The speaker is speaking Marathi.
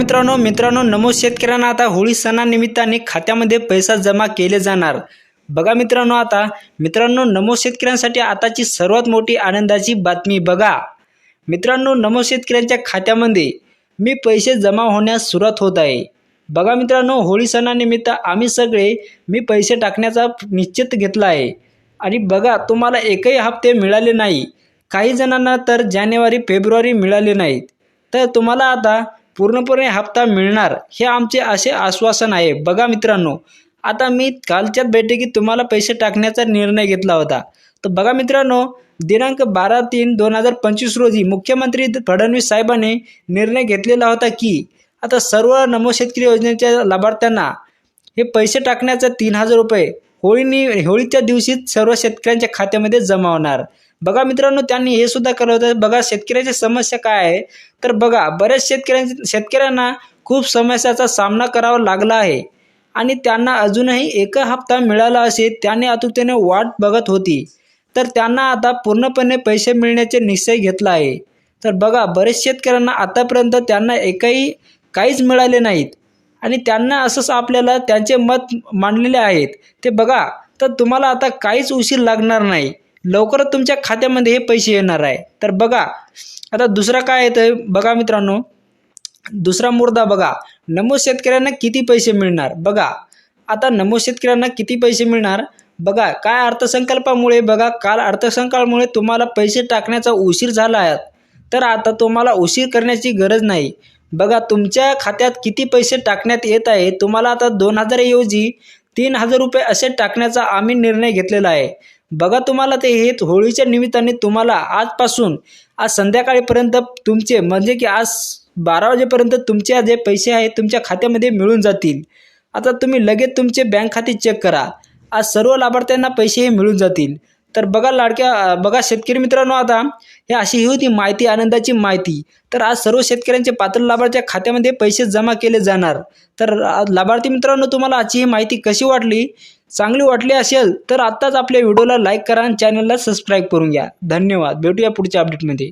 मित्रांनो मित्रांनो नमो शेतकऱ्यांना आता होळी सणानिमित्ताने खात्यामध्ये पैसा जमा केले जाणार. बघा मित्रांनो आता मित्रांनो नमो शेतकऱ्यांसाठी आताची सर्वात मोठी आनंदाची बातमी बघा. मित्रांनो नमो शेतकऱ्यांच्या खात्यामध्ये मी पैसे जमा होण्यास सुरुवात होत आहे. बघा मित्रांनो होळी सणानिमित्त आम्ही सगळे मी पैसे टाकण्याचा निश्चित घेतला आहे. आणि बघा तुम्हाला एकही हप्ते मिळाले नाही. काही जणांना तर जानेवारी फेब्रुवारी मिळाले नाहीत. तर तुम्हाला आता पूर्णपणे हप्ता मिळणार हे आमचे असे आश्वासन आहे. बघा मित्रांनो आता मी कालच्याच बैठकीत तुम्हाला पैसे टाकण्याचा निर्णय घेतला होता. तर बघा मित्रांनो दिनांक बारा तीन दोन हजार पंचवीस रोजी मुख्यमंत्री फडणवीस साहेबांनी निर्णय घेतलेला होता की आता सर्व नमो शेतकरी योजनेच्या लाभार्थ्यांना हे पैसे टाकण्याचा तीन हजार रुपये होळीनी होळीच्या दिवशीच सर्व शेतकऱ्यांच्या खात्यामध्ये जमा होणार. बघा मित्रांनो त्यांनी हे सुद्धा केलं होतं. बघा शेतकऱ्याची समस्या काय आहे? तर बघा बऱ्याच शेतकऱ्यांच्या शेतकऱ्यांना खूप समस्याचा सामना करावा लागला आहे. आणि त्यांना अजूनही एक हप्ता मिळाला असेल त्याने आतुरतेने वाट बघत होती. तर त्यांना आता पूर्णपणे पैसे मिळण्याचे निश्चय घेतला आहे. तर बघा बरेच शेतकऱ्यांना आतापर्यंत त्यांना एकही काहीच मिळाले नाहीत. आणि त्यांना असंच आपल्याला त्यांचे मत मांडलेले आहेत. ते बघा तर तुम्हाला आता काहीच उशीर लागणार नाही. लवकरच तुमच्या खात्यामध्ये हे पैसे येणार आहे. तर बघा आता दुसरा काय येतं बघा मित्रांनो दुसरा मुर्दा बघा. नमो शेतकऱ्यांना किती पैसे मिळणार? बघा आता नमो शेतकऱ्यांना किती पैसे मिळणार? बघा काय अर्थसंकल्पामुळे बघा काल अर्थसंकल्पामुळे तुम्हाला पैसे टाकण्याचा उशीर झाला आहे. तर आता तुम्हाला उशीर करण्याची गरज नाही. बघा तुमच्या खात्यात किती पैसे टाकण्यात येत आहे? तुम्हाला आता दोन हजारऐवजी तीन हजार रुपये असे टाकण्याचा आम्ही निर्णय घेतलेला आहे. बघा तुम्हाला ते हे होळीच्या निमित्ताने तुम्हाला आजपासून आज संध्याकाळीपर्यंत तुमचे म्हणजे की आज बारा वाजेपर्यंत तुमचे जे पैसे आहेत तुमच्या खात्यामध्ये मिळून जातील. आता तुम्ही लगेच तुमचे बँक खाते चेक करा. आज सर्व लाभार्थ्यांना पैसे हे मिळून जातील. तर बघा लाडक्या बघा शेतकरी मित्रांनो आता हे अशी ही होती माहिती आनंदाची माहिती. तर आज सर्व शेतकऱ्यांचे पात्र लाभार्थ्या खात्यामध्ये पैसे जमा केले जाणार. तर लाभार्थी मित्रांनो तुम्हाला आजची ही माहिती कशी वाटली? चांगली वाटली असेल तर आत्ताच आपल्या व्हिडिओला लाईक करा आणि चॅनलला सबस्क्राईब करून घ्या. धन्यवाद. भेटूया पुढच्या अपडेटमध्ये